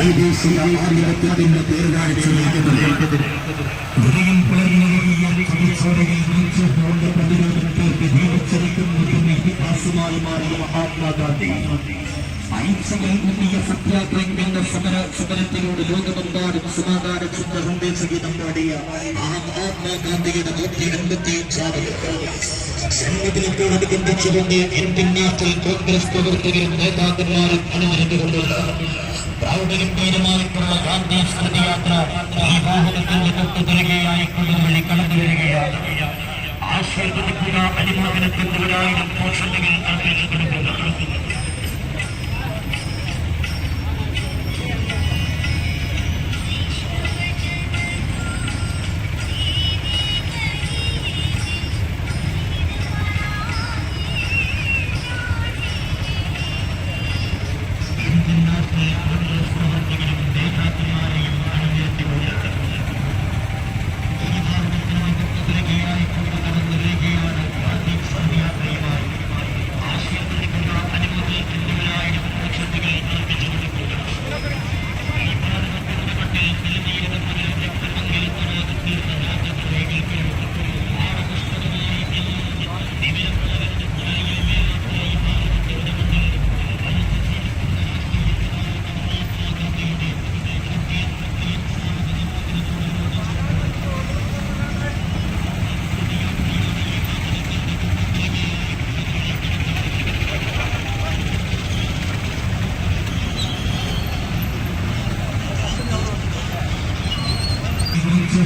വൈദേശിക ആധിപത്യത്തിന്റെ പേരുകാഴ്ച വയ്ക്കുന്നത് ഹൃദയം നെഞ്ചുകൊണ്ട് പ്രതിരോധത്തിലേക്ക് ജീവിച്ചിരിക്കുന്ന ഇതിഹാസമായി മാറിയ മഹാത്മാഗാന്ധി അഹിംസയിൽ ഊന്നിയ സത്യാഗ്രഹങ്ങളുടെ സമര സമരത്തിലൂടെ ലോകമെമ്പാടും സമാധാന ചിന്ത സന്ദേശഗീതം പാടിയ ആ മഹാത്മാഗാന്ധിയുടെ നൂറ്റി എൺപത്തിയഞ്ചാമത് ജന്മദിനത്തോടനുബന്ധിച്ചുകൊണ്ട് ഇന്ത്യൻ നാഷണൽ കോൺഗ്രസ് പ്രവർത്തകരും നേതാക്കന്മാരും അണിനിരന്നുകൊണ്ടുള്ള പ്രൗഢഗംഭീരമായിട്ടുള്ള ഗാന്ധി സ്മൃതിയാത്ര ഈ വാഹനത്തിന്റെ തൊട്ടു കൊണ്ടുവഴി കടന്നു വരികയാണ്. ആശീർവദിക്കുക അനുമോദനത്തിന്റെ ഒരായിരം പോഷണങ്ങൾ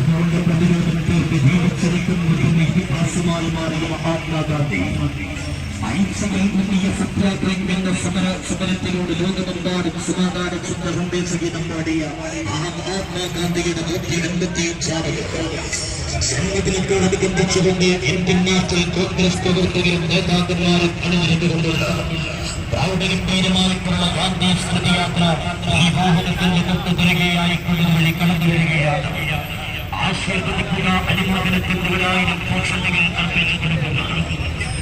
അർപ്പിച്ചുകൊടുക്കുന്നു കൊണ്ട് പ്രതിരോധത്തിലേക്ക് ജീവിച്ചിരിക്കുന്ന ഇതിഹാസമായി മാറിയ മഹാത്മാഗാന്ധി അഹിംസയിൽ ഊന്നിയ എന്ന സമര സമരത്തിലൂടെ ലോകമെമ്പാടും സമാധാന ചിന്ത സംഗീതം പാടിയ ആ മഹാത്മാഗാന്ധിയുടെ നൂറ്റി എൺപത്തിയഞ്ചാമത് ജന്മദിനത്തോടനുബന്ധിച്ചുകൊണ്ട് ഇന്ത്യൻ നാട്ടിൽ കോൺഗ്രസ് പ്രവർത്തകരും നേതാക്കന്മാരും അണിനിരന്നുകൊണ്ടുള്ള പ്രൗഢഗംഭീരമായിട്ടുള്ള ഗാന്ധി സ്മൃതിയാത്ര ഈ വാഹനത്തിന്റെ തൊട്ടു തിരികെയായി കൊണ്ടുവഴി കടന്നു വരികയാണ് ആശ്രയിക്കുന്ന അടിമോചനത്തിന്റെ ഒരായിരം പോഷണങ്ങൾ അർപ്പിച്ചു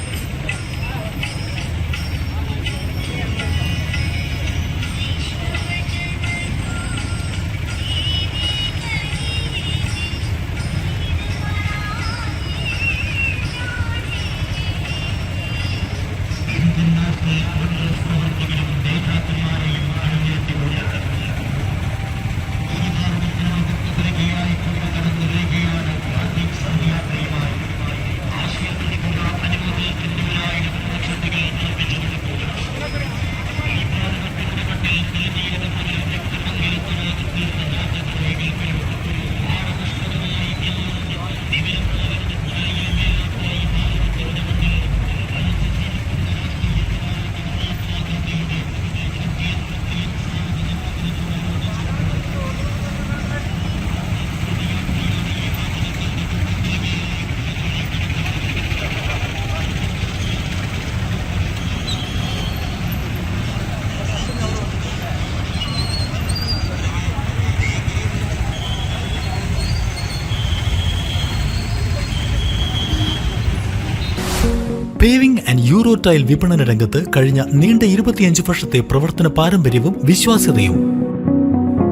പേവിംഗ് ആൻഡ് യൂറോ ടൈൽ വിപണന രംഗത്ത് കഴിഞ്ഞ നീണ്ട ഇരുപത്തിയഞ്ച് വർഷത്തെ പ്രവർത്തന പാരമ്പര്യവും വിശ്വാസ്യതയും.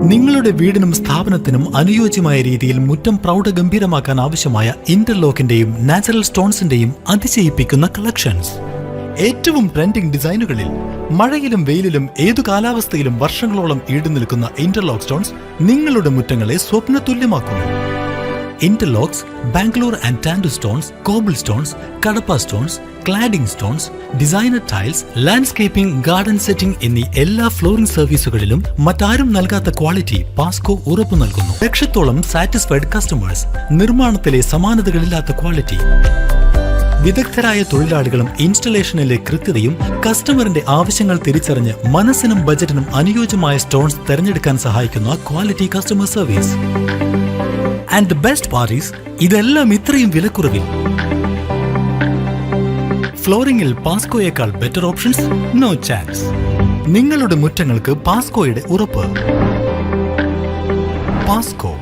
നിങ്ങളുടെ വീടിനും സ്ഥാപനത്തിനും അനുയോജ്യമായ രീതിയിൽ മുറ്റം പ്രൗഢഗംഭീരമാക്കാൻ ആവശ്യമായ ഇന്റർലോക്കിന്റെയും നാച്ചുറൽ സ്റ്റോൺസിന്റെയും അതിശയിപ്പിക്കുന്ന കളക്ഷൻസ് ഏറ്റവും ട്രെൻഡിംഗ് ഡിസൈനുകളിൽ മഴയിലും വെയിലിലും ഏതു കാലാവസ്ഥയിലും വർഷങ്ങളോളം ഈടുനിൽക്കുന്ന ഇന്റർലോക്ക് സ്റ്റോൺസ് നിങ്ങളുടെ മുറ്റങ്ങളെ സ്വപ്നതുല്യമാക്കുന്നു. Interlocks Bangalore and Tandur stones cobble stones Cuddapah stones cladding stones designer tiles landscaping garden setting എന്നീ എല്ലാ ഫ്ലോറിംഗ് സർവീസുകളിലും മറ്റാരും നൽകാത്ത ക്വാളിറ്റി പാസ്കോ ഉറപ്പു നൽകുന്നു. ലക്ഷത്തോളം സാറ്റിസ്ഫൈഡ് കസ്റ്റമേഴ്സ് നിർമ്മാണത്തിലെ സമാനതകളില്ലാത്ത ക്വാളിറ്റി വിദഗ്ധരായ തൊഴിലാളികളും ഇൻസ്റ്റലേഷനിലെ കൃത്യതയും കസ്റ്റമറിന്റെ ആവശ്യങ്ങൾ തിരിച്ചറിഞ്ഞ് മനസ്സിനും ബജറ്റിനും അനുയോജ്യമായ സ്റ്റോൺസ് തിരഞ്ഞെടുക്കാൻ സഹായിക്കുന്ന quality customer service and the best parties ഇതെല്ലാം ഇത്രയും വിലക്കുറവിൽ. ഫ്ലോറിംഗിൽ പാസ്കോയേക്കാൾ ബെറ്റർ ഓപ്ഷൻസ് നോ ചാൻസ് നിങ്ങളുടെ മുറ്റങ്ങൾക്ക് പാസ്കോയുടെ ഉറപ്പ്. പാസ്കോ